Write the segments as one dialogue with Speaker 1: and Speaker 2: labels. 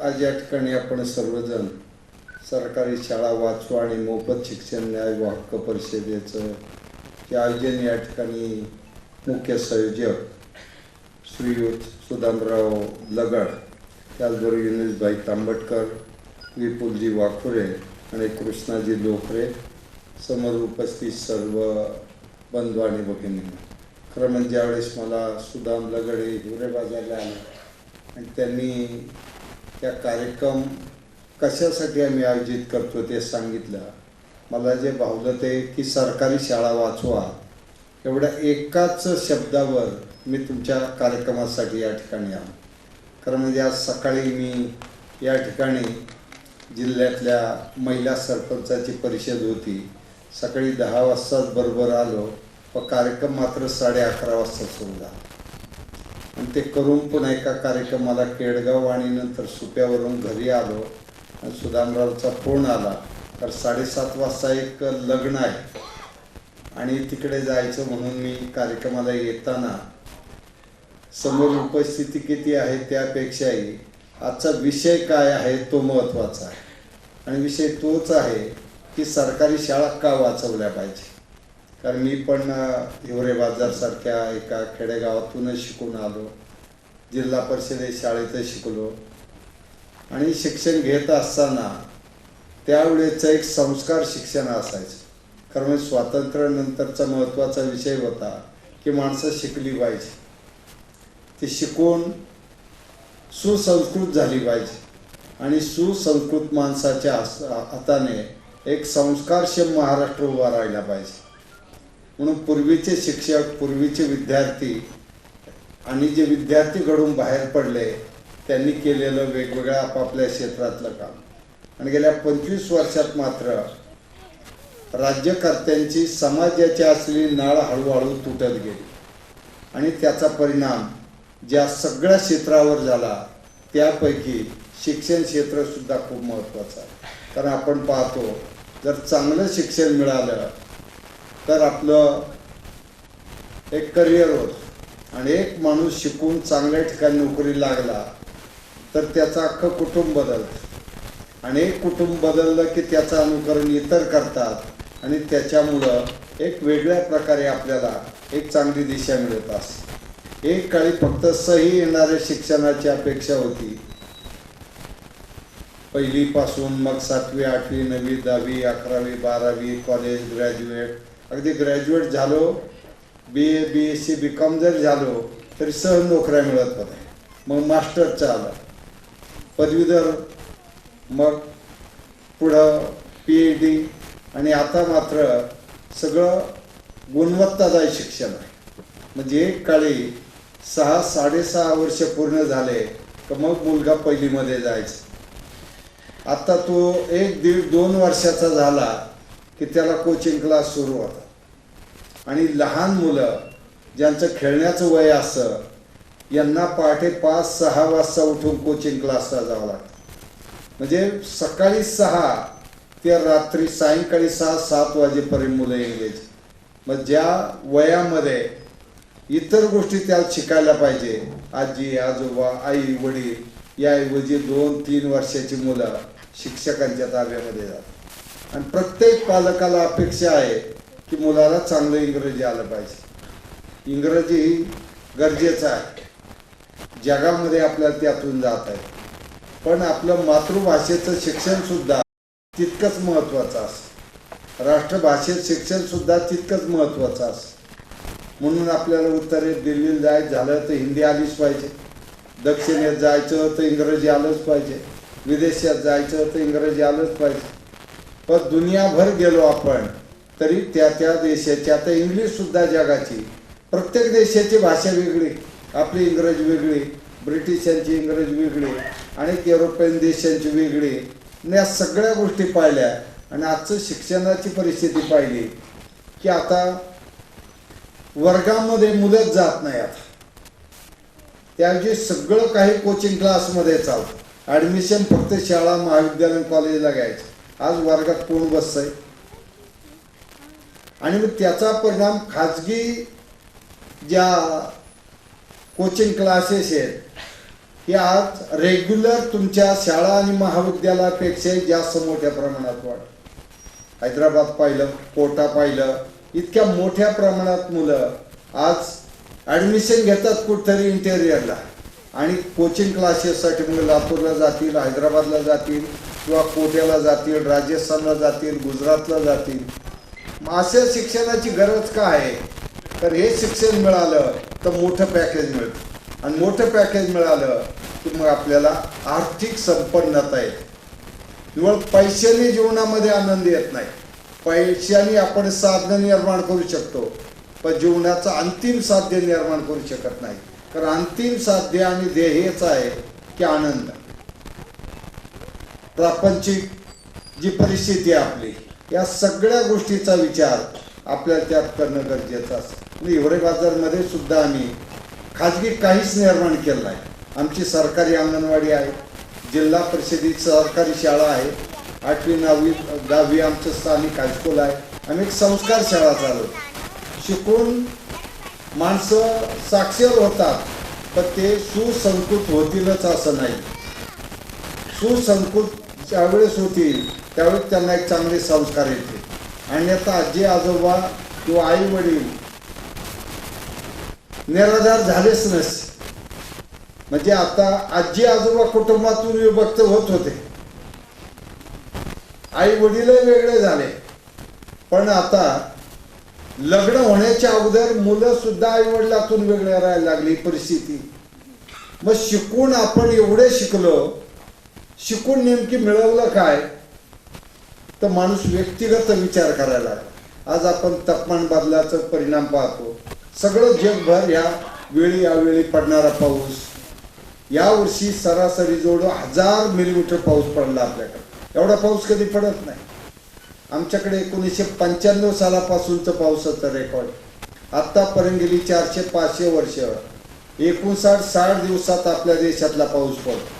Speaker 1: आज या ठिकाणी आपण सर्वजण सरकारी शाळा वाचवा आणि मोफत शिक्षण न्याय व हक्क परिषदेचं हे आयोजन या ठिकाणी मुख्य संयोजक श्रीयुत सुदामराव लगड त्याचबरोबर युनुसभाई तांबटकर विपुलजी वाखुरे आणि कृष्णाजी लोखरे समोर उपस्थित सर्व बंधू आणि भगिनी. खरं म्हणजे ज्यावेळेस मला सुदाम लगडे हिवरे बाजारला आले आणि त्यांनी त्या कार्यक्रम कशासाठी आम्ही आयोजित करतो ते सांगितलं. मला जे भावलं ते की सरकारी शाळा वाचवा. एवढ्या एकाच शब्दावर मी तुमच्या कार्यक्रमासाठी या ठिकाणी आलो. कारण म्हणजे आज सकाळी मी या ठिकाणी जिल्ह्यातल्या महिला सरपंचाची परिषद होती. सकाळी दहा वाजताच बरोबर आलो. व कार्यक्रम मात्र साडे अकरा वाजता सुरू झाला. आणि ते करून पुन्हा एका कार्यक्रमाला केडगाव आणि नंतर सुप्यावरून घरी आलो. आणि सुदामरावचा फोन आला. तर साडेसात वाजता एक लग्न आहे. आणि तिकडे जायचं म्हणून मी कार्यक्रमाला येताना समोर उपस्थिती किती आहे त्यापेक्षाही आजचा विषय काय आहे तो महत्त्वाचा आहे. आणि विषय तोच आहे की सरकारी शाळा का वाचवल्या पाहिजे? कारण मी पण हिवरे बाजारसारख्या एका खेडेगावातूनच शिकून आलो. जिल्हा परिषदे शाळेतच शिकलो. आणि शिक्षण घेत असताना त्यावेळेचं एक संस्कार शिक्षण असायचं. कारण म्हणजे स्वातंत्र्यानंतरचा महत्त्वाचा विषय होता की माणसं शिकली पाहिजे. ती शिकून सुसंस्कृत झाली पाहिजे. आणि सुसंस्कृत माणसाच्या हास- हाताने एक संस्कारक्षम महाराष्ट्र उभा राहिला पाहिजे. म्हणून पूर्वीचे शिक्षक पूर्वीचे विद्यार्थी आणि जे विद्यार्थी घडून बाहेर पडले त्यांनी केलेलं वेगवेगळ्या आपापल्या क्षेत्रातलं काम. आणि गेल्या पंचवीस वर्षात मात्र राज्यकर्त्यांची समाजाची असलेली नाळ हळूहळू तुटत गेली. आणि त्याचा परिणाम ज्या सगळ्या क्षेत्रावर झाला त्यापैकी शिक्षण क्षेत्रसुद्धा खूप महत्त्वाचं आहे. कारण आपण पाहतो जर चांगलं शिक्षण मिळालं तर आपलं एक करिअर होत. आणि एक माणूस शिकून चांगल्या ठिकाणी नोकरी लागला तर त्याचं अख्खं कुटुंब बदलतं. आणि एक कुटुंब बदललं की त्याचं अनुकरण इतर करतात. आणि त्याच्यामुळं एक वेगळ्या प्रकारे आपल्याला एक चांगली दिशा मिळत असते. एक काळी फक्त सही येणाऱ्या शिक्षणाची अपेक्षा होती. पहिलीपासून मग सातवी आठवी नववी दहावी अकरावी बारावी कॉलेज ग्रॅज्युएट अगदी ग्रॅज्युएट झालो B A B S C B com जर झालो तरी सहज नोकऱ्या मिळत होत्या. मग मास्टरचा आला. पदवीधर मग पुढं पी एच डी आणि आता मात्र सगळं गुणवत्तादायी शिक्षण आहे. म्हणजे एक काळी सहा साडेसहा वर्ष पूर्ण झाले तर मग मुलगा पहिलीमध्ये जायचं. आता तो एक दीड दोन वर्षाचा झाला की त्याला कोचिंग क्लास सुरू होता. आणि लहान मुलं ज्यांचं खेळण्याचं वय असं यांना पहाटे पाच सहा वाजता उठून कोचिंग क्लासला जावं लागतं. म्हणजे सकाळी सहा ते रात्री सायंकाळी सहा सात वाजेपर्यंत मुलं इंग्लिश मग ज्या वयामध्ये इतर गोष्टी त्याला शिकायला पाहिजे आजी आजोबा आई वडील याऐवजी दोन तीन वर्षाची मुलं शिक्षकांच्या ताब्यामध्ये जातात. आणि प्रत्येक पालकाला अपेक्षा आहे की मुलाला चांगलं इंग्रजी आलं पाहिजे. इंग्रजी ही गरजेचं आहे. जगामध्ये आपल्याला त्यातून जात आहे. पण आपलं मातृभाषेचं शिक्षण सुद्धा तितकंच महत्त्वाचं असतं. राष्ट्रभाषेत शिक्षण सुद्धा तितकंच महत्त्वाचं असतं. म्हणून आपल्याला उत्तरेत दिल्लीला जायचं झालं तर हिंदी आलीच पाहिजे. दक्षिणेत जायचं तर इंग्रजी आलंच पाहिजे. विदेशात जायचं तर इंग्रजी आलंच पाहिजे. पण दुनियाभर गेलो आपण तरी त्या त्या देशाची आता इंग्लिश सुद्धा जगाची. प्रत्येक देशाची भाषा वेगळी आपली इंग्रजी वेगळी ब्रिटिशांची इंग्रजी वेगळी आणि युरोपियन देशांची वेगळी. आणि या सगळ्या गोष्टी पाहिल्या आणि आजचं शिक्षणाची परिस्थिती पाहिली की आता वर्गामध्ये मुलंच जात नाही आता. त्याऐवजी सगळं काही कोचिंग क्लासमध्ये चालतं. ॲडमिशन फक्त शाळा महाविद्यालय कॉलेजला घ्यायचं. आज वर्गात कोण बसतंय? आणि मग त्याचा परिणाम खाजगी ज्या कोचिंग क्लासेस आहेत हे आज रेग्युलर तुमच्या शाळा आणि महाविद्यालयापेक्षा जास्त मोठ्या प्रमाणात वाढ. हैदराबाद पाहिलं कोटा पाहिलं इतक्या मोठ्या प्रमाणात मुलं आज ॲडमिशन घेतात कुठतरी इंटेरियरला आणि कोचिंग क्लासेससाठी मुलं लातूरला जातील हैदराबादला जातील किंवा कोट्याला जातील राजस्थानला जातील गुजरातला जातील. मग अशा शिक्षणाची गरज काय? आहे तर हे शिक्षण मिळालं तर मोठं पॅकेज मिळतं. आणि मोठं पॅकेज मिळालं की मग आपल्याला आर्थिक संपन्नता येते. केवळ पैशाने जीवनामध्ये आनंद येत नाही. पैशाने आपण साधन निर्माण करू शकतो पण जीवनाचं अंतिम साध्य निर्माण करू शकत नाही. कारण अंतिम साध्य आणि ध्येयच आहे की आनंद. प्रापंचिक जी परिस्थिती आहे आपली या सगळ्या गोष्टीचा विचार आपल्याला त्यात करणं गरजेचं असतं. म्हणजे हिवरे बाजारमध्ये सुद्धा आम्ही खाजगी काहीच निर्माण केलं नाही. आमची सरकारी अंगणवाडी आहे जिल्हा परिषदेची सरकारी शाळा आहे आठवी नववी दहावी आमचं स्थानिक हायस्कूल आहे. आम्ही एक संस्कार शाळा चालू शिकून माणसं साक्षर होतात पण ते सुसंस्कृत होतीलच असं नाही. सुसंस्कृत ज्यावेळेस होतील त्यावेळेस त्यांना एक चांगले संस्कार येते आणि आता आजी आजोबा किंवा आई वडील निराधार झालेच नसते म्हणजे आता आजी आजोबा कुटुंबातून विभक्त होत होते. आई वडीलही वेगळे झाले. पण आता लग्न होण्याच्या अगोदर मुलं सुद्धा आई वडिलातून वेगळे राहायला लागली परिस्थिती. मग शिकून आपण एवढे शिकलो शिकून नेमकी मिळवलं काय? तर माणूस व्यक्तिगत विचार करायला आज आपण तापमान बदलाचा परिणाम पाहतो. सगळं जगभर या वेळी यावेळी पडणारा पाऊस. या वर्षी सरासरी जवळ हजार मिलीमीटर पाऊस पडला आपल्याकडे. एवढा पाऊस कधी पडत नाही. आमच्याकडे एकोणीसशे पंच्याण्णव सालापासूनचं पावसाचं रेकॉर्ड आत्तापर्यंत गेली चारशे पाचशे वर्ष. एकोणसाठ साठ दिवसात आपल्या देशातला पाऊस पडतो.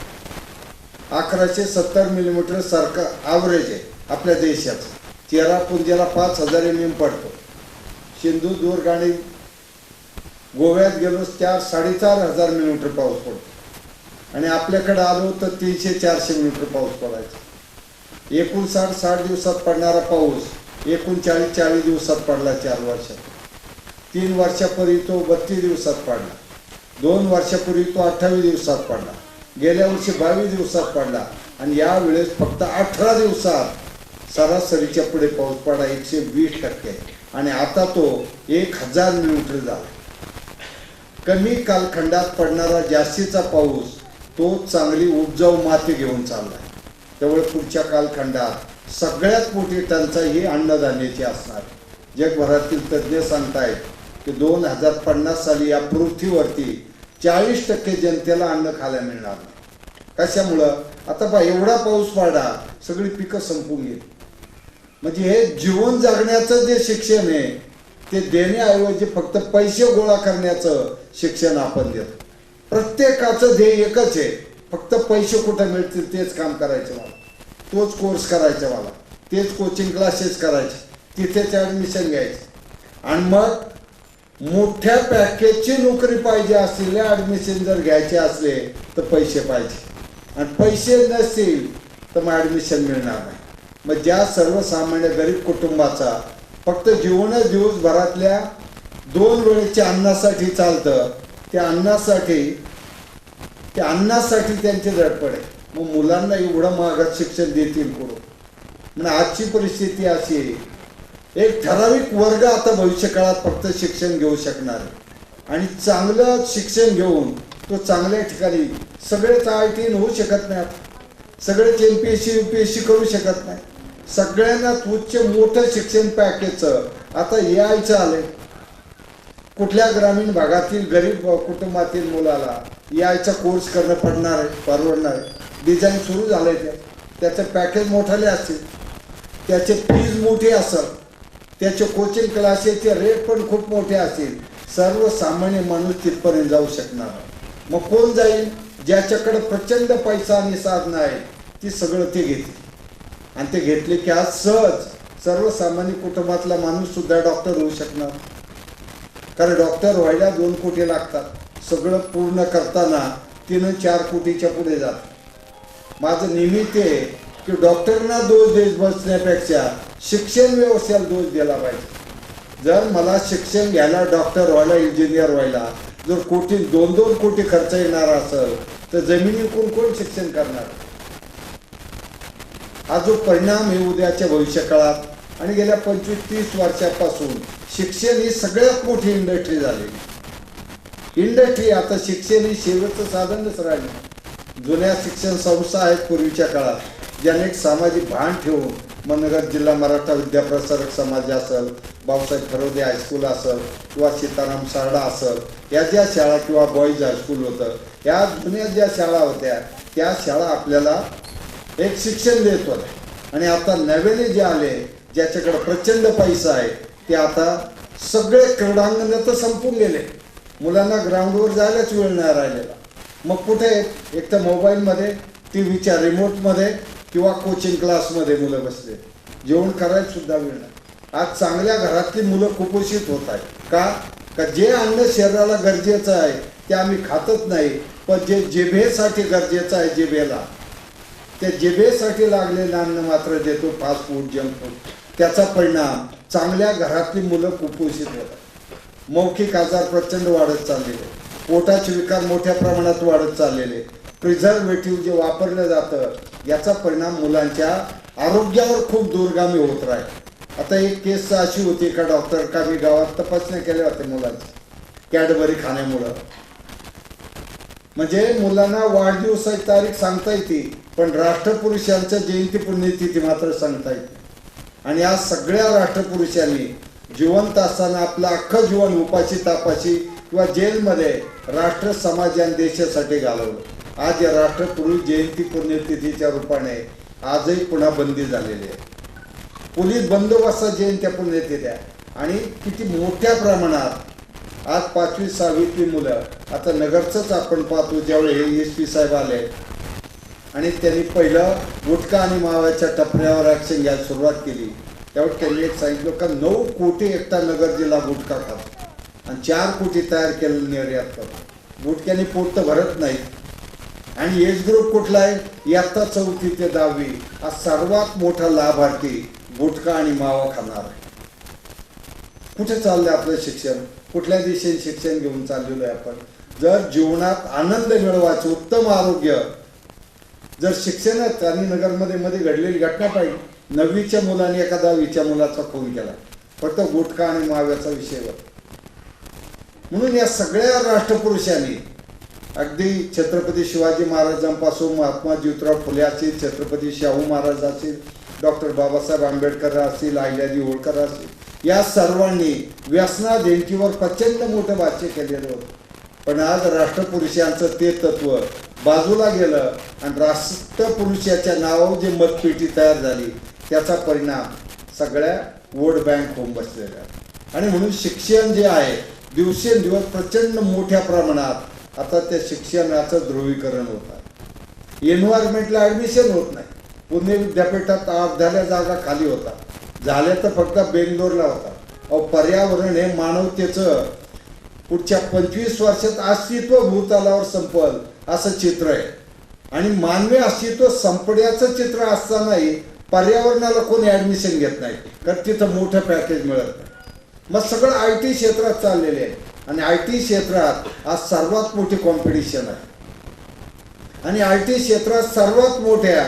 Speaker 1: अकराशे सत्तर मिलीमीटर सारखं ॲव्हरेज आहे आपल्या देशाचं. चेरापुंजीला पाच हजार एम एम पडतो सिंधुदुर्ग आणि गोव्यात गेलो चार साडेचार हजार मिलीमीटर पाऊस पडतो. आणि आपल्याकडे आलो तर तीनशे चारशे मिलीमीटर पाऊस पडायचा. एकूण साठ साठ दिवसात पडणारा पाऊस एकोणचाळीस चाळीस दिवसात पडला चार वर्षात. तीन वर्षापूर्वी तो बत्तीस दिवसात पडला. दोन वर्षापूर्वी तो अठ्ठावीस दिवसात पडला. गेल्या वर्षी बावीस दिवसात पडला. आणि या वेळेस फक्त अठरा दिवसात सरासरीच्या पुढे पाऊस पडला एकशे वीस टक्के. आणि आता तो एक हजार मिलीमीटर झाला. कमी कालखंडात पडणारा जास्तीचा पाऊस तो चांगली उपजाऊ माती घेऊन चालला त्यामुळे पुढच्या कालखंडात सगळ्यात मोठी टंचाई ही अन्नधान्याची असणार. जगभरातील तज्ज्ञ सांगतायत की दोन हजार पन्नास साली या पृथ्वीवरती चाळीस टक्के जनतेला अन्न खायला मिळणार नाही. कशामुळं? आता पहा एवढा पाऊस पाडा सगळी पिकं संपून गेली. म्हणजे हे जीवन जगण्याचं जे शिक्षण आहे ते देण्याऐवजी फक्त पैसे गोळा करण्याचं शिक्षण आपण देतो. प्रत्येकाचं ध्येय एकच आहे फक्त पैसे कुठं मिळतील तेच काम करायचं मला. तोच कोर्स करायचा मला. तेच कोचिंग क्लासेस करायचे. तिथेच ॲडमिशन घ्यायचं. आणि मग मोठ्या पॅकेजची नोकरी पाहिजे असलेल्या ॲडमिशन जर घ्यायचे असले तर पैसे पाहिजे. आणि पैसे नसतील तर मग ॲडमिशन मिळणार नाही. मग ज्या सर्वसामान्य गरीब कुटुंबाचा फक्त जीवनच दिवसभरातल्या दोन वेळेच्या अन्नासाठी चालतं त्या अन्नासाठी त्या अन्नासाठी त्यांची धडपड आहे. मग मुलांना एवढं महागात शिक्षण देतील पुढं म्हणजे आजची परिस्थिती अशी आहे एक ठराविक वर्ग आता भविष्य काळात फक्त शिक्षण घेऊ शकणार आणि चांगलं शिक्षण घेऊन तो चांगल्या ठिकाणी सगळेच आय टी होऊ शकत नाही. सगळेच M P S C U P S C करू शकत नाही. सगळ्यांना उच्च मोठं शिक्षण पॅकेजचं आता यायचं आलंय. कुठल्या ग्रामीण भागातील गरीब कुटुंबातील मुलाला यायचा कोर्स करणं पडणार आहे परवडणार आहे. डिझाईन सुरू झालंय त्या. त्याचं पॅकेज मोठाले असतील. त्याचे फीज मोठी असेल. त्याचे कोचिंग क्लासेसचे रेट पण खूप मोठे असतील. सर्वसामान्य माणूस तिथपर्यंत जाऊ शकणार. मग कोण जाईल? ज्याच्याकडे प्रचंड पैसा आणि साधनं आहे ती सगळं ते घेतील. आणि ते घेतले की आज सहज सर्वसामान्य कुटुंबातला माणूस सुद्धा डॉक्टर होऊ शकणार. कारण डॉक्टर व्हायला दोन कोटी लागतात. सगळं पूर्ण करताना तिनं चार कोटीच्या पुढे जात माझं नेहमी ते आहे की डॉक्टरना दोष देश बसण्यापेक्षा शिक्षण व्यवस्थेला दोष दिला पाहिजे. जर मला शिक्षण घ्यायला डॉक्टर व्हायला इंजिनियर व्हायला जर कोटी दोन दोन कोटी खर्च येणार असेल तर जमिनी कोण कोण शिक्षण करणार? हा जो परिणाम हे उद्याच्या भविष्यकाळात आणि गेल्या पंचवीस तीस वर्षापासून शिक्षण ही सगळ्यात मोठी इंडस्ट्री झाली. इंडस्ट्री आता शिक्षण ही शेवटचं साधनच राहिलं. जुन्या शिक्षण संस्था आहेत पूर्वीच्या काळात ज्याने एक सामाजिक भान ठेवून मनगर जिल्हा मराठा विद्याप्रसारक समाज असेल बाबासाहेब खरोदे हायस्कूल असेल किंवा सीताराम सारडा असेल या ज्या शाळा किंवा बॉईज हायस्कूल होतं या जुन्या ज्या शाळा होत्या त्या शाळा आपल्याला एक शिक्षण देत होत्या. आणि आता नव्याने जे आले ज्याच्याकडे प्रचंड पैसा आहे ते आता सगळे क्रीडांगण तर संपून गेले. मुलांना ग्राउंडवर जायलाच वेळ नाही राहिलेला. मग कुठे? एक तर मोबाईलमध्ये टी व्हीच्या रिमोटमध्ये किंवा कोचिंग क्लासमध्ये मुलं बसले. जेवण करायला सुद्धा वेळ नाही. आज चांगल्या घरातली मुलं कुपोषित होत आहेत. का? का जे अन्न शरीराला गरजेचं आहे ते आम्ही खातच नाही. पण जे जिभेसाठी गरजेचं आहे जिभेला त्या जेभेसाठी लागलेलं अन्न मात्र देतो फास्ट फूड जंक फूड त्याचा परिणाम चांगल्या घरातली मुलं कुपोषित होतात मौखिक आजार प्रचंड वाढत चाललेले पोटाचे विकार मोठ्या प्रमाणात वाढत चाललेले प्रिझर्वेटिव्ह जे वापरलं जातं याचा परिणाम मुलांच्या आरोग्यावर खूप दूरगामी होत राहील. आता एक केस अशी होती का डॉक्टर का मी गावात तपासण्या केल्या होत्या मुलांची कॅडबरी खाण्यामुळं. म्हणजे मुलांना वाढदिवसाची तारीख सांगता येते पण राष्ट्रपुरुषांच्या जयंती पुण्यतिथी मात्र सांगता येते. आणि आज सगळ्या राष्ट्रपुरुषांनी जिवंत असताना आपलं अख्खं जीवन उपाशी तापाशी किंवा जेलमध्ये राष्ट्र समाज आणि देशासाठी घालवलं. आज या राष्ट्रपुरुष जयंती पुण्यतिथीच्या रूपाने आजही पुन्हा बंदी झालेली आहे. पोलीस बंदोबस्तात जयंत्या पुण्यतिथ्या आणि किती मोठ्या प्रमाणात आज पाचवी सहावीतली मुलं आता नगरचंच आपण पाहतो ज्यावेळी हे एस पी साहेब आले आणि त्यांनी पहिलं गुटखा आणि माव्याच्या टपऱ्यावर ॲक्शन घ्यायला सुरुवात केली. त्यावेळी त्यांनी एक सांगितलं का नऊ कोटी एकटा नगर जिल्हा गुटखा खातो. आणि चार कोटी तयार केलेलं निर्यात करतो. गुटख्याने पोट तर भरत नाही आणि एज ग्रुप कुठला आहे इयत्ता चौथी ते दहावी. हा सर्वात मोठा लाभार्थी गुटखा आणि मावा खाणार आहे. कुठे चाललंय आपलं शिक्षण? कुठल्या दिशेने शिक्षण घेऊन चाललेलो आहे आपण? जर जीवनात आनंद मिळवायचं उत्तम आरोग्य जर शिक्षणात त्यांनी नगरमध्ये मध्ये घडलेली घटना पाहिजे नववीच्या मुलाने एका दहावीच्या मुलाचा खून केला. फक्त गुटखा आणि माव्याचा विषय म्हणून या सगळ्या राष्ट्रपुरुषांनी अगदी छत्रपती शिवाजी महाराजांपासून महात्मा ज्योतिराव फुले असतील छत्रपती शाहू महाराज असतील डॉक्टर बाबासाहेब आंबेडकर असतील अहिल्याजी होळकर असतील या सर्वांनी व्यसना देणकीवर प्रचंड मोठं भाष्य केलेलं होतं. पण आज राष्ट्रपुरुषांचं ते तत्व बाजूला गेलं आणि राष्ट्रपुरुषाच्या नावावर जे मतपेटी तयार झाली त्याचा परिणाम सगळ्या वोट बँक होऊन बसलेल्या आणि म्हणून शिक्षण जे आहे दिवसेंदिवस प्रचंड मोठ्या प्रमाणात आता त्या शिक्षणाचं ध्रुवीकरण होत आहे. एन्व्हायरमेंटला ॲडमिशन होत नाही. पुणे विद्यापीठात अर्ध्याल्या जागा खाली होता. झाल्या तर फक्त बेंगलोरला होता. अहो पर्यावरण हे मानवतेचं पुढच्या पंचवीस वर्षात अस्तित्व भूतलावर संपल असं चित्र आहे. आणि मानवी अस्तित्व संपण्याचं चित्र असतानाही पर्यावरणाला कोणी ॲडमिशन घेत नाही. कारण तिथं मोठं पॅकेज मिळत नाही. मग सगळं आय टी क्षेत्रात चाललेले आहे. आणि आय टी क्षेत्रात आज सर्वात मोठी कॉम्पिटिशन आहे. आणि आय टी क्षेत्रात सर्वात मोठ्या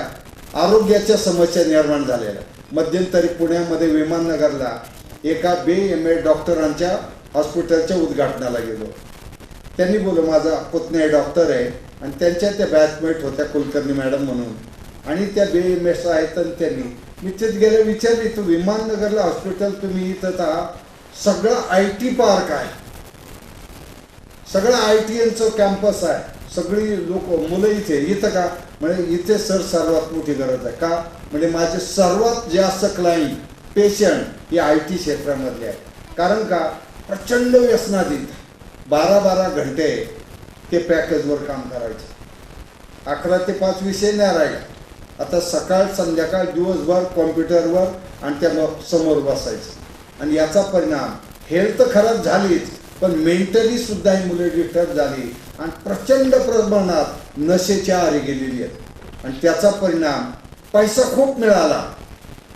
Speaker 1: आरोग्याच्या समस्या निर्माण झालेल्या मध्यंतरी पुण्यामध्ये विमाननगरला एका बे एम ए डॉक्टरांच्या हॉस्पिटलच्या उद्घाटनाला गेलो. त्यांनी बोललो माझा पुतण्या डॉक्टर आहे आणि त्यांच्या त्या बॅचमेट होत्या कुलकर्णी मॅडम म्हणून. आणि त्या बे एम एस आहेत आणि त्यांनी मी तिथे गेले विचारली तू विमाननगरला हॉस्पिटल तुम्ही इथं सगळं आय टी पार्क आहे. सगळं आय टी एनचं कॅम्पस आहे. सगळी लोक मुलं इथे. इथं का? म्हणजे इथे सर सर्वात मोठी गरज आहे. का? म्हणजे माझे सर्वात जास्त क्लाइंट पेशंट हे आय टी क्षेत्रामधले आहेत. कारण का? प्रचंड व्यसनाधीन बारा बारा घंटे ते पॅकेजवर काम करायचे. अकरा ते पाच विषय नाही राहील आता सकाळ संध्याकाळ दिवसभर कॉम्प्युटरवर आणि त्या समोर बसायचं. आणि याचा परिणाम हेल्थ खराब झालीच. पण मेंटली सुद्धा ही मुले डिस्टर्ब झाली. आणि प्रचंड प्रमाणात नशेच्या आरी गेलेली आहेत. आणि त्याचा परिणाम पैसा खूप मिळाला.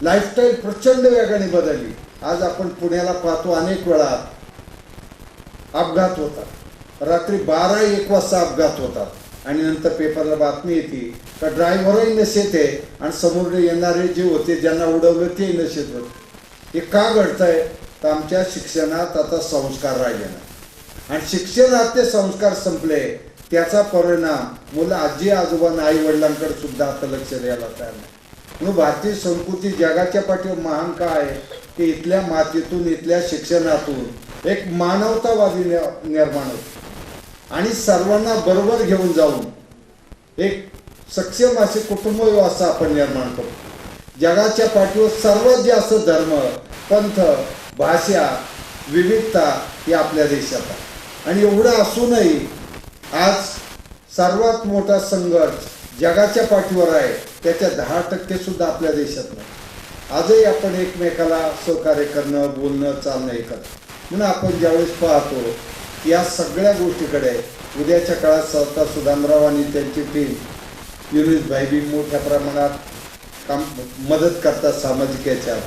Speaker 1: लाईफस्टाईल प्रचंड वेगाने बदलली. आज आपण पुण्याला पाहतो अनेक वेळा अपघात होतात. रात्री बारा एक वाजता अपघात होतात. आणि नंतर पेपरला बातमी येते का ड्रायव्हरही नशेत आहे आणि समोर येणारे जे होते ज्यांना उडवलं ते नशेत होते. हे का घडतंय? तर आमच्या शिक्षणात आता संस्कार राहिले ना. आणि शिक्षणात ते संस्कार संपले त्याचा परिणाम मुलं आजी आजोबांना आई वडिलांकडे सुद्धा आता लक्ष द्यायला तयार नाही. म्हणून भारतीय संस्कृती जगाच्या पाठीवर महान काय आहे? की इथल्या मातीतून इथल्या शिक्षणातून एक मानवतावादी निर्माण होतो. आणि सर्वांना बरोबर घेऊन जाऊन एक सक्षम असे कुटुंब व्यवस्था आपण निर्माण करतो. जगाच्या पाठीवर सर्वात जास्त धर्म पंथ भाषा विविधता ही आपल्या देशात आहे. आणि एवढं असूनही आज सर्वात मोठा संघर्ष जगाच्या पाठीवर आहे त्याच्या दहा टक्के सुद्धा आपल्या देशात नाही. आजही आपण एकमेकाला सहकार्य करणं बोलणं चालणं हे करतो. म्हणून आपण ज्यावेळेस पाहतो या सगळ्या गोष्टीकडे उद्याच्या काळात सरदार सुधामराव आणि त्यांची टीम युनिस भाई बी मोठ्या प्रमाणात काम मदत करतात सामाजिक याच्यात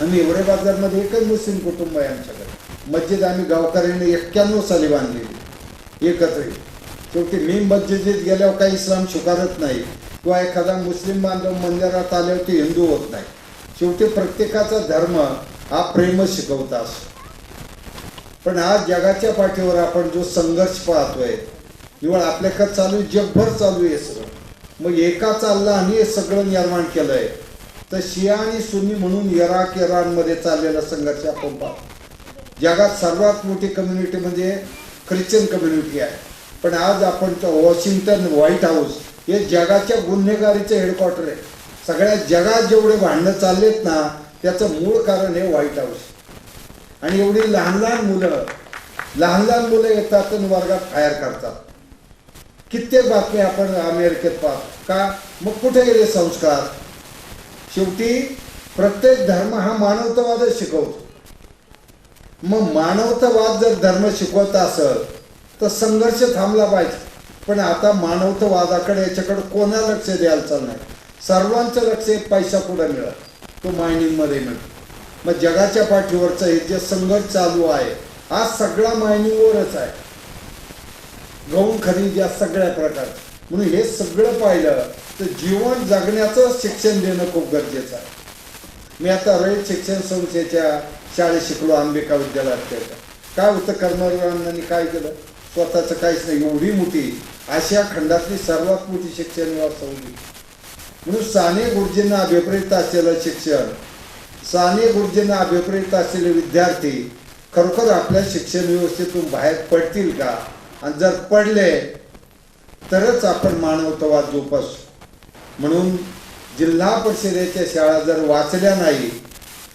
Speaker 1: आणि एवढे बाजारमध्ये एकच मुस्लिम कुटुंब आहे आमच्याकडे. मस्जिद आम्ही गावकऱ्यांनी एक्क्याण्णव साली बांधलेली. एकत्र शेवटी मी मस्जिदीत गेल्यावर काही इस्लाम स्वीकारत नाही. किंवा एखादा मुस्लिम बांधव मंदिरात आल्यावर ते हिंदू होत नाही. शेवटी प्रत्येकाचा धर्म हा प्रेम शिकवता असतो. पण आज जगाच्या पाठीवर आपण जो संघर्ष पाहतोय निवळ आपल्याकडे चालू आहे, जगभर चालू आहे सगळं. मग एका चालला आणि हे सगळं निर्माण केलंय. तर शिया आणि सुन्नी म्हणून इराक इराणमध्ये चाललेला संघर्ष आपण पाहतो. जगात सर्वात मोठी कम्युनिटी म्हणजे ख्रिश्चन कम्युनिटी आहे. पण आज आपण वॉशिंग्टन व्हाईट हाऊस हे जगाच्या गुन्हेगारीचं हेडक्वार्टर आहे. सगळ्या जगात जेवढे भांडणं चाललेत ना त्याचं मूळ कारण हे व्हाईट हाऊस आणि एवढी लहान लहान मुलं लहान लहान मुलं येतात आणि वर्गात फायर करतात. कित्येक बातम्या आपण अमेरिकेत पाहतो. का? मग कुठे गेले संस्कार? शेवटी प्रत्येक धर्म हा मानवतावादच शिकवतो. मग मानवतावाद जर धर्म शिकवत असेल तर संघर्ष थांबला पाहिजे. पण आता मानवतावादाकडे याच्याकडे कोणा लक्ष द्यायचा नाही. सर्वांचं लक्ष एक पैसा पुढे मिळत तो मायनिंगमध्ये मिळतो. मग जगाच्या पाठीवरचं हे जे संघर्ष चालू आहे हा सगळा मायनिंगवरच आहे. गहू खनिज या सगळ्या प्रकारचं. म्हणून हे सगळं पाहिलं तर जीवन जगण्याचं शिक्षण देणं खूप गरजेचं आहे. मी आता रयत शिक्षण संस्थेच्या शाळेत शिकलो अंबिका विद्यालयात त्याच्या काय होतं कर्मवीरांनी काय केलं? स्वतःचं काहीच नाही एवढी मोठी आशिया खंडातली सर्वात मोठी शिक्षण व्यवस्था होती म्हणून साने गुरुजींना अभिप्रेत असलेलं शिक्षण साने गुरुजींना अभिप्रेत असलेले विद्यार्थी खरोखर आपल्या शिक्षण व्यवस्थेतून बाहेर पडतील का? आणि जर पडले तरच आपण मानवतावाद जोपासू. म्हणून जिल्हा परिषदेच्या शाळा जर वाचल्या नाही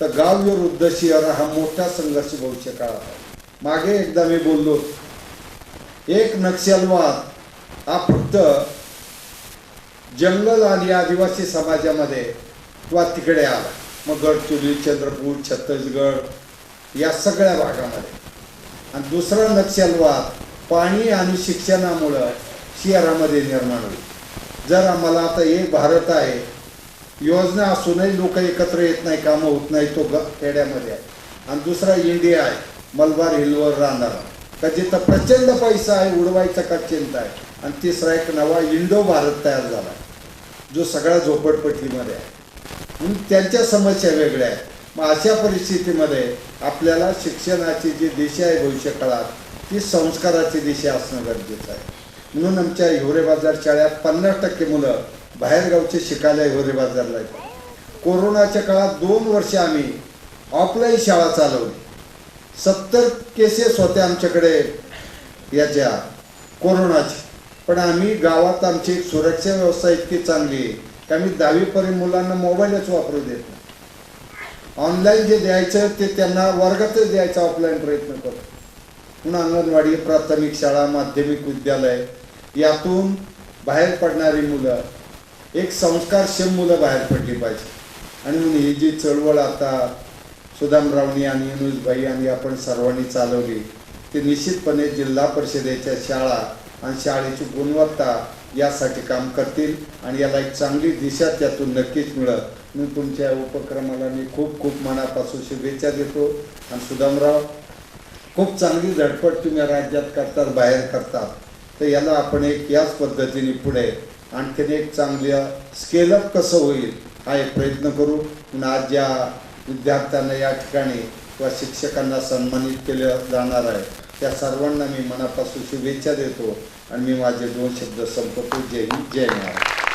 Speaker 1: तर गाव विरुद्ध शहर हा मोठा संघर्ष भविष्य काळात आहे. मागे एकदा मी बोललो एक नक्षलवाद हा फक्त जंगल आणि आदिवासी समाजामध्ये किंवा तिकडे आला. मग गडचिरोली चंद्रपूर छत्तीसगड या सगळ्या भागामध्ये. आणि दुसरा नक्षलवाद पाणी आणि शिक्षणामुळं शहरामध्ये निर्माण होईल. जर आम्हाला आता एक भारत आहे योजना असूनही लोक एकत्र येत नाही कामं होत नाही तो ग खेड्यामध्ये आहे. आणि दुसरा इंडिया आहे मलबार हिलवर राहणारा. का जिथं प्रचंड पैसा आहे उडवायचा का चिंता आहे. आणि तिसरा एक नवा इंडो भारत तयार झाला जो सगळा झोपडपट्टीमध्ये आहे. म्हणून त्यांच्या समस्या वेगळ्या आहेत. मग अशा परिस्थितीमध्ये आपल्याला शिक्षणाची जी दिशा आहे भविष्यकाळात ती संस्काराची दिशा असणं गरजेचं आहे. म्हणून आमच्या हिवरे बाजार शाळेत पन्नास टक्के मुलं बाहेरगावचे शिकायला हिवरे बाजारला येतात. कोरोनाच्या काळात दोन वर्ष आम्ही ऑफलाईन शाळा चालवली. सत्तर केसेस होत्या आमच्याकडे याच्या कोरोनाची. पण आम्ही गावात आमची सुरक्षा व्यवस्था इतकी चांगली आहे की आम्ही दहावीपर्यंत मुलांना मोबाईलच वापरू देत नाही. ऑनलाईन जे द्यायचं ते त्यांना वर्गातच द्यायचा ऑफलाईन प्रयत्न करतो. म्हणून अंगणवाडी प्राथमिक शाळा माध्यमिक विद्यालय यातून बाहेर पडणारी मुलं एक संस्कारक्षम मुलं बाहेर पडली पाहिजे. आणि म्हणून ही जी चळवळ आता सुदामरावनी आणि अनुजबाई आणि आपण सर्वांनी चालवली ते निश्चितपणे जिल्हा परिषदेच्या शाळा आणि शाळेची गुणवत्ता यासाठी काम करतील आणि याला एक चांगली दिशा त्यातून नक्कीच मिळत मी तुमच्या उपक्रमाला मी खूप खूप मनापासून शुभेच्छा देतो. आणि सुदामराव खूप चांगली झटपट तुम्ही राज्यात करतात बाहेर करतात. तर याला आपण एक याच पद्धतीने पुढे आणखीन एक चांगलं स्केलअप कसं होईल हा एक प्रयत्न करू. आज ज्या विद्यार्थ्यांना या ठिकाणी किंवा शिक्षकांना सन्मानित केलं जाणार आहे. त्या सर्वांना मी मनापासून शुभेच्छा देतो आणि मी माझे दोन शब्द संपवतो. जय हिंद जय महाराज